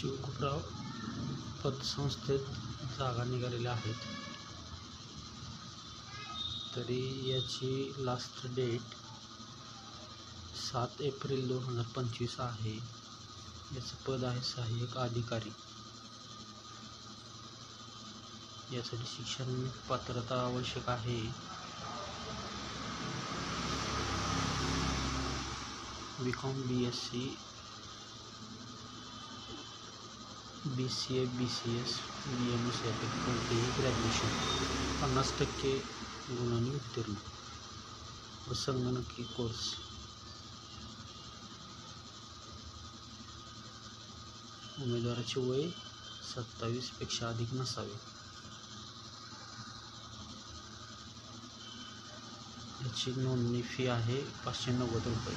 शिवकुपराव पतसंस्थेत जागा निघालेल्या आहेत. तरी याची लास्ट डेट सात एप्रिल दोन हजार पंचवीस आहे. याचं पद आहे सहाय्यक अधिकारी. यासाठी शिक्षण पात्रता आवश्यक आहे. B com B S C B C A B C S B M S यापैकी कोणतेही ग्रॅज्युएशन पन्नास टक्के गुणांनी उत्तीर्ण. व संगणकी कोर्स उमेदवाराचे वय सत्तावीसपेक्षा अधिक नसावे. याची नोंदणी फ़ी आहे पाचशे नव्वद रुपये.